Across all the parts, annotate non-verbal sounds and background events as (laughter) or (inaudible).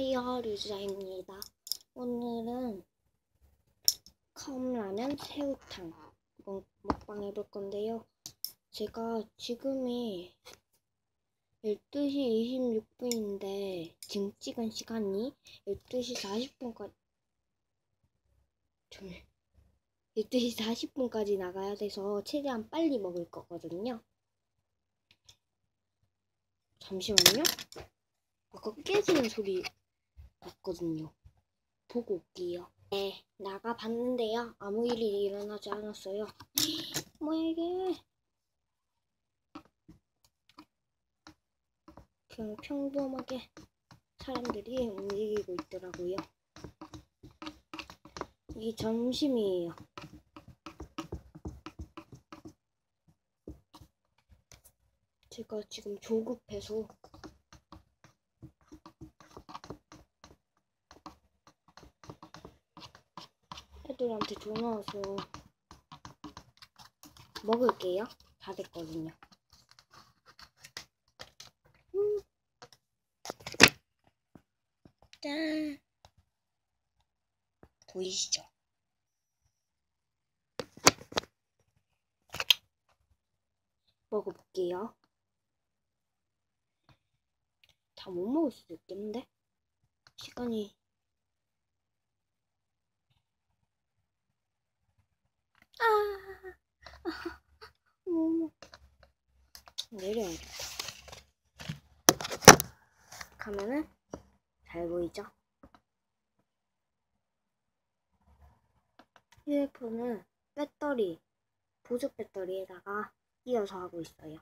안녕하세요 류주자입니다. 오늘은 컵라면 새우탕 먹, 먹방 해볼 건데요. 제가 지금이 12시 26분인데 지금 찍은 시간이 12시 40분까지 12시 40분까지 나가야 돼서 최대한 빨리 먹을 거거든요. 잠시만요. 아까 깨지는 소리 났거든요. 보고 올게요. 네, 나가 봤는데요. 아무 일이 일어나지 않았어요. (gasps) 뭐야 이게? 그냥 평범하게 사람들이 움직이고 있더라고요. 이게 점심이에요. 제가 지금 조급해서 애들한테 전화 와서 먹을게요. 다 됐거든요. 음. 짠. 보이시죠? 먹어볼게요. 다 못 먹을 수도 있겠는데? 시간이 아, 아, 어머. 내려야겠다. 가면은 잘 보이죠? 휴대폰은 배터리, 보조 배터리에다가 끼워서 하고 있어요.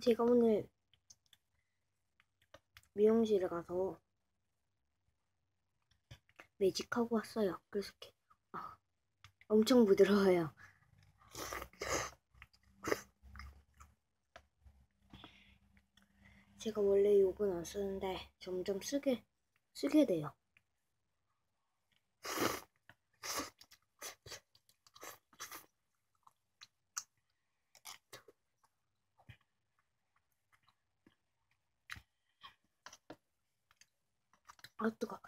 제가 오늘 미용실에 가서 매직하고 왔어요. 그래서 이렇게 아, 엄청 부드러워요. 제가 원래 욕은 안 쓰는데 점점 쓰게 쓰게 돼요. 아 뜨거.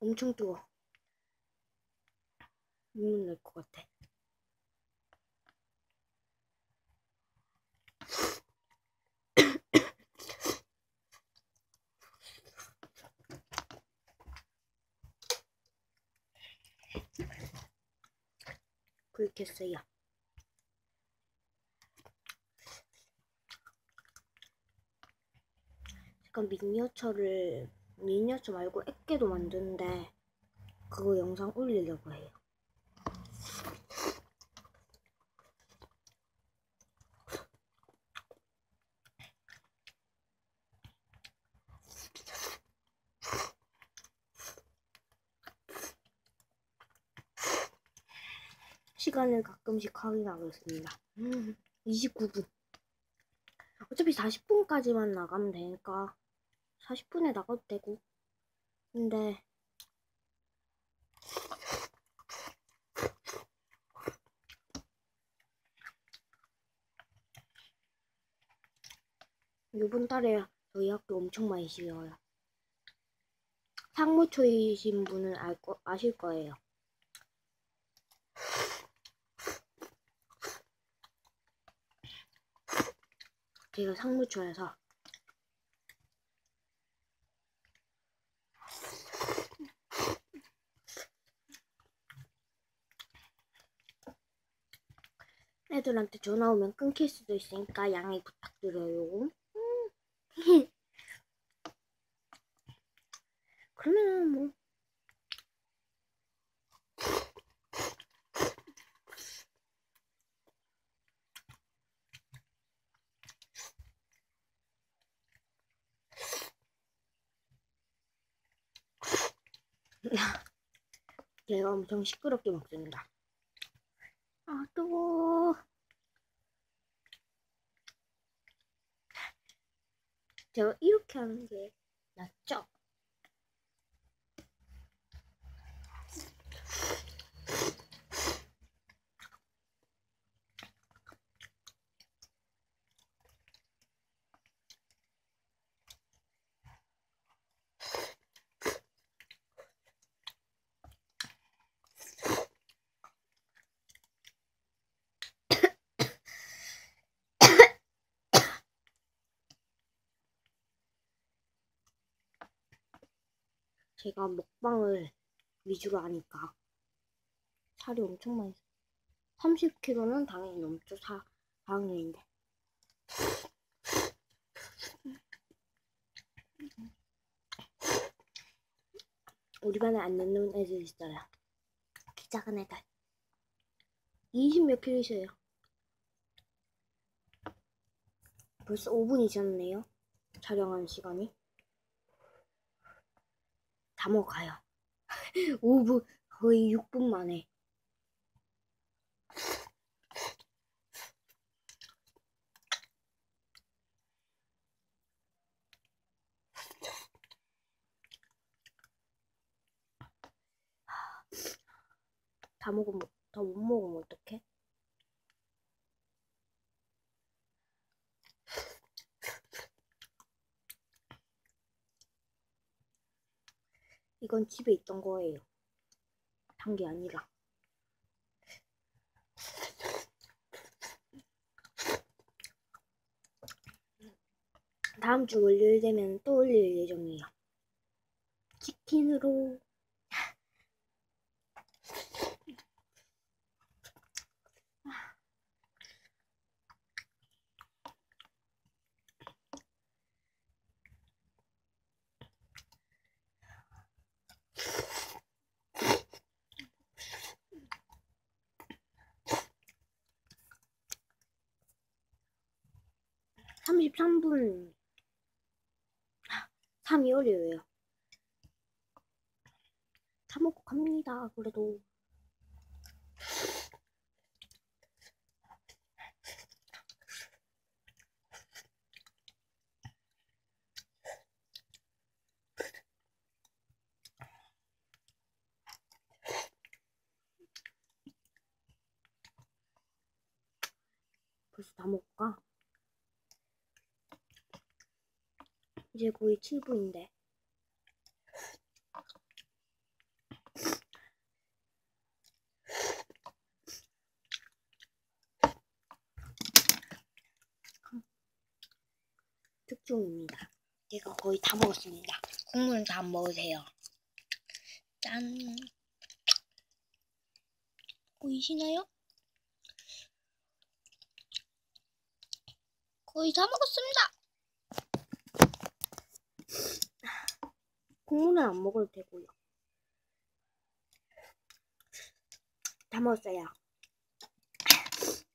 엄청 뜨거. 눈물 날 것 같아. 불 켰어요. 잠깐 미니어처를 미니어처 말고 액계도 만드는데 그거 영상 올리려고 해요. 시간을 가끔씩 확인하고 있습니다. 음, 29분. 어차피 40분까지만 나가면 되니까 40분에 나가도 되고 근데 요번 달에 저희 학교 엄청 많이 쉬어요. 상무초이신 분은 알 거, 아실 거예요. 제가 상무초에서 애들한테 전화 오면 끊길 수도 있으니까 양해 부탁드려요. 음. (laughs) 그러면 뭐 (laughs) 얘가 엄청 시끄럽게 먹습니다. 아, 뜨거워. 제가 이렇게 하는 게 낫죠? 제가 먹방을 위주로 하니까 살이 엄청 많이 30kg는 당연히 넘죠. 사, 4학년인데. 우리 반에 안 넣는 애들 있어요. 키 작은 애들. 20몇 킬로 있어요. 벌써 5분이 지났네요. 촬영하는 시간이 다 먹어요 5분 (laughs) 거의 6분 만에 다 먹으면 더못 먹으면 어떡해? 이건 집에 있던 거예요. 단 게 아니라. 다음 주 월요일 되면 또 올릴 예정이에요. 치킨으로. 삼십삼 분 3이 월요예요. 다 먹고 갑니다. 그래도 벌써 다 가. 이제 거의 7분인데. 특종입니다. 제가 거의 다 먹었습니다. 국물은 다 안 먹으세요. 짠. 보이시나요? 거의 다 먹었습니다. 국물은 안 먹어도 되고요. 다 먹었어요.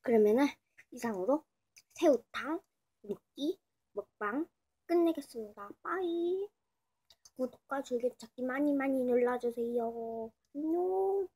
그러면은 이상으로 새우탕 먹기 먹방 끝내겠습니다. 빠이. 구독과 즐겨찾기 많이 많이 눌러주세요. 안녕.